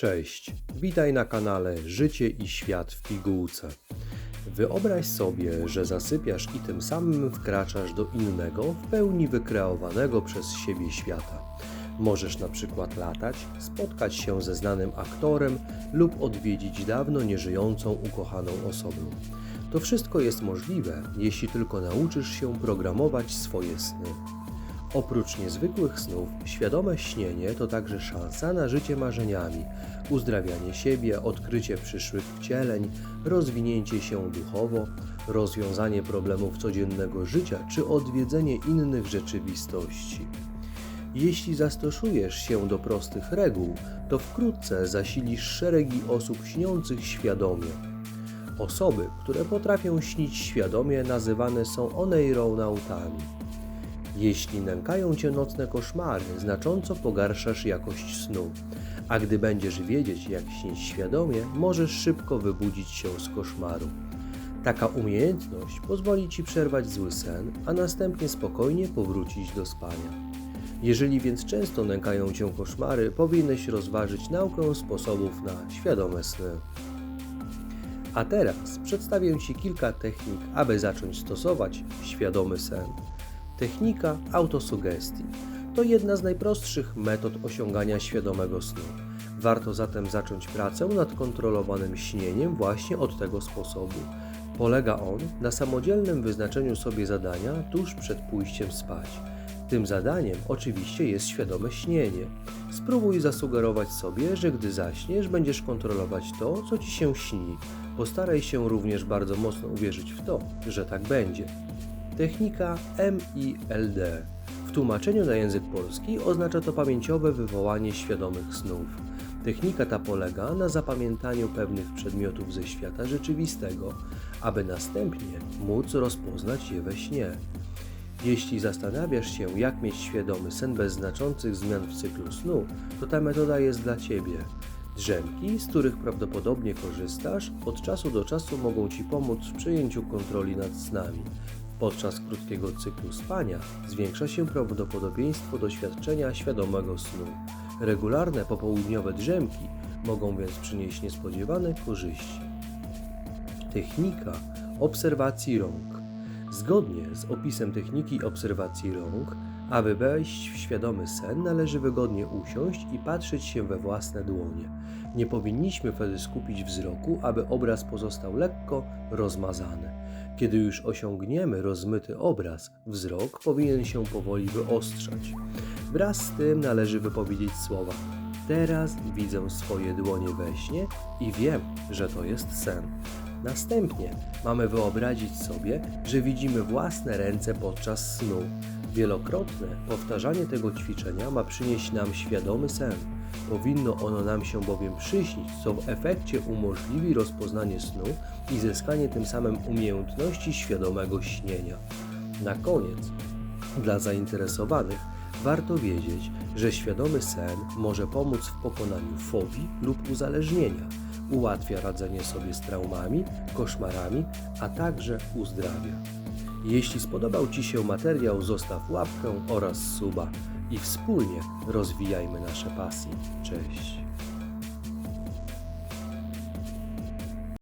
Cześć, witaj na kanale Życie i Świat w pigułce. Wyobraź sobie, że zasypiasz i tym samym wkraczasz do innego, w pełni wykreowanego przez siebie świata. Możesz na przykład latać, spotkać się ze znanym aktorem lub odwiedzić dawno nieżyjącą ukochaną osobę. To wszystko jest możliwe, jeśli tylko nauczysz się programować swoje sny. Oprócz niezwykłych snów, świadome śnienie to także szansa na życie marzeniami, uzdrawianie siebie, odkrycie przyszłych wcieleń, rozwinięcie się duchowo, rozwiązanie problemów codziennego życia czy odwiedzenie innych rzeczywistości. Jeśli zastosujesz się do prostych reguł, to wkrótce zasilisz szeregi osób śniących świadomie. Osoby, które potrafią śnić świadomie, nazywane są oneironautami. Jeśli nękają cię nocne koszmary, znacząco pogarszasz jakość snu. A gdy będziesz wiedzieć, jak śnić świadomie, możesz szybko wybudzić się z koszmaru. Taka umiejętność pozwoli ci przerwać zły sen, a następnie spokojnie powrócić do spania. Jeżeli więc często nękają cię koszmary, powinieneś rozważyć naukę sposobów na świadome sny. A teraz przedstawię Ci kilka technik, aby zacząć stosować świadomy sen. Technika autosugestii to jedna z najprostszych metod osiągania świadomego snu. Warto zatem zacząć pracę nad kontrolowanym śnieniem właśnie od tego sposobu. Polega on na samodzielnym wyznaczeniu sobie zadania tuż przed pójściem spać. Tym zadaniem oczywiście jest świadome śnienie. Spróbuj zasugerować sobie, że gdy zaśniesz, będziesz kontrolować to, co ci się śni. Postaraj się również bardzo mocno uwierzyć w to, że tak będzie. Technika MILD. W tłumaczeniu na język polski oznacza to pamięciowe wywołanie świadomych snów. Technika ta polega na zapamiętaniu pewnych przedmiotów ze świata rzeczywistego, aby następnie móc rozpoznać je we śnie. Jeśli zastanawiasz się, jak mieć świadomy sen bez znaczących zmian w cyklu snu, to ta metoda jest dla Ciebie. Drzemki, z których prawdopodobnie korzystasz, od czasu do czasu mogą Ci pomóc w przejęciu kontroli nad snami. Podczas krótkiego cyklu spania zwiększa się prawdopodobieństwo doświadczenia świadomego snu. Regularne popołudniowe drzemki mogą więc przynieść niespodziewane korzyści. Technika obserwacji rąk. Zgodnie z opisem techniki obserwacji rąk, aby wejść w świadomy sen, należy wygodnie usiąść i patrzeć się we własne dłonie. Nie powinniśmy wtedy skupić wzroku, aby obraz pozostał lekko rozmazany. Kiedy już osiągniemy rozmyty obraz, wzrok powinien się powoli wyostrzać. Wraz z tym należy wypowiedzieć słowa: Teraz widzę swoje dłonie we śnie i wiem, że to jest sen. Następnie mamy wyobrazić sobie, że widzimy własne ręce podczas snu. Wielokrotne powtarzanie tego ćwiczenia ma przynieść nam świadomy sen. Powinno ono nam się bowiem przyśnić, co w efekcie umożliwi rozpoznanie snu i zyskanie tym samym umiejętności świadomego śnienia. Na koniec, dla zainteresowanych, warto wiedzieć, że świadomy sen może pomóc w pokonaniu fobii lub uzależnienia, ułatwia radzenie sobie z traumami, koszmarami, a także uzdrawia. Jeśli spodobał Ci się materiał, zostaw łapkę oraz suba i wspólnie rozwijajmy nasze pasje. Cześć!